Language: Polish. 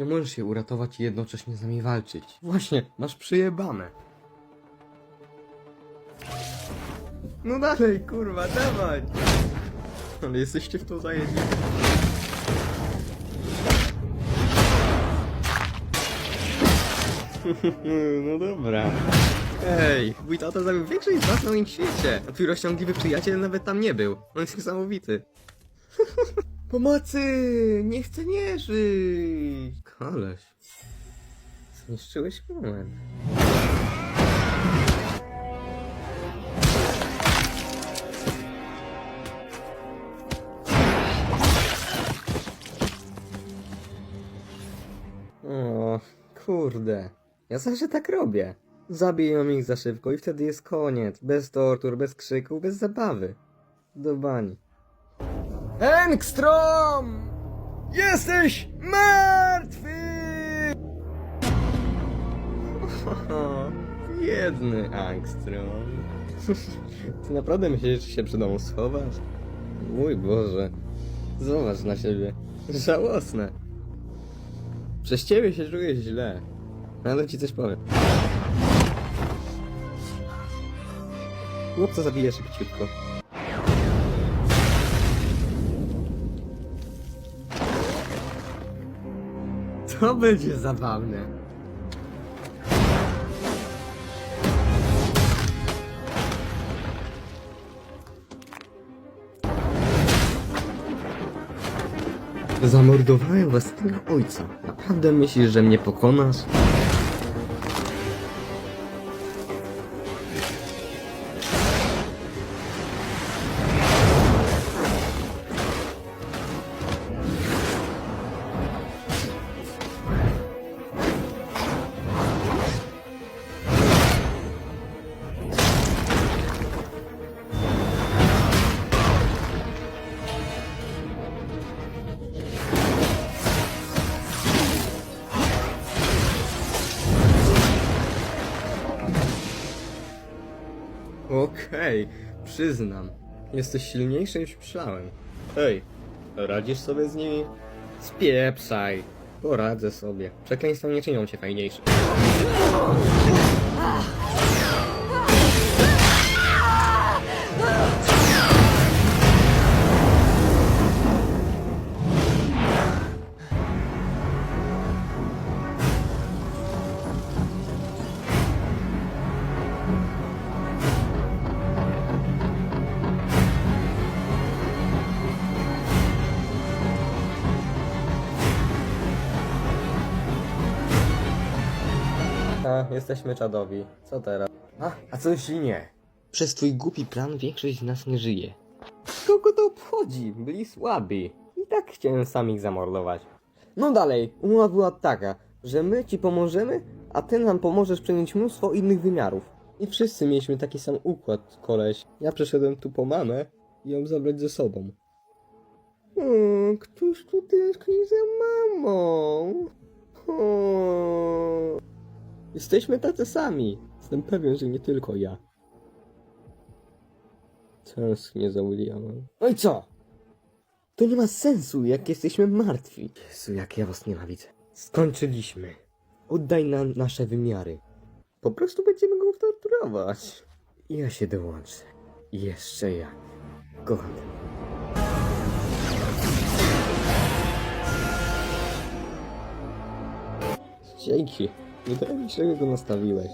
Nie możesz się uratować i jednocześnie z nami walczyć. Właśnie, masz przyjebane. No dalej, kurwa, dawaj! Ale jesteście w to zajęci. No dobra. Ej, mój tata zabił większość z was na moim świecie, a twój rozciągliwy przyjaciel nawet tam nie był. On jest niesamowity. Pomocy! Nie chcę nie żyć! Koleś. Zniszczyłeś moment. O, kurde. Ja zawsze tak robię. Zabiję ich za szybko i wtedy jest koniec. Bez tortur, bez krzyku, bez zabawy. Do bani. Engstrom! Jesteś martwy! Biedny Angstrom. Ty naprawdę myślisz, że się przed domu schowasz? Mój Boże. Zobacz na siebie. Żałosne. Przez ciebie się czuję źle. Ale ci coś powiem. Chłopca zabije szybciutko. To będzie zabawne. Zamordowałem własnego ojca. Naprawdę myślisz, że mnie pokonasz? Okej, przyznam. Jesteś silniejszy niż myślałem. Ej, radzisz sobie z nimi? Spieprzaj. Poradzę sobie. Przekleństwa nie czynią cię fajniejszy. Jesteśmy czadowi. Co teraz? A, a co jeśli nie? Przez twój głupi plan większość z nas nie żyje. Kogo to obchodzi? Byli słabi. I tak chciałem sam ich zamordować. No dalej, umowa była taka, że my ci pomożemy, a ty nam pomożesz przejąć mnóstwo innych wymiarów. I wszyscy mieliśmy taki sam układ, koleś. Ja przyszedłem tu po mamę i ją zabrać ze sobą. O, któż tu tęskni za mamą? Jesteśmy tacy sami. Jestem pewien, że nie tylko ja. Tęsknię za Williamem. No i co? To nie ma sensu, jak jesteśmy martwi. Jezu, jak ja was nienawidzę. Skończyliśmy. Oddaj nam nasze wymiary. Po prostu będziemy go torturować. Ja się dołączę. Jeszcze jak. Kocham ten Dzięki. Się, że go nastawiłeś.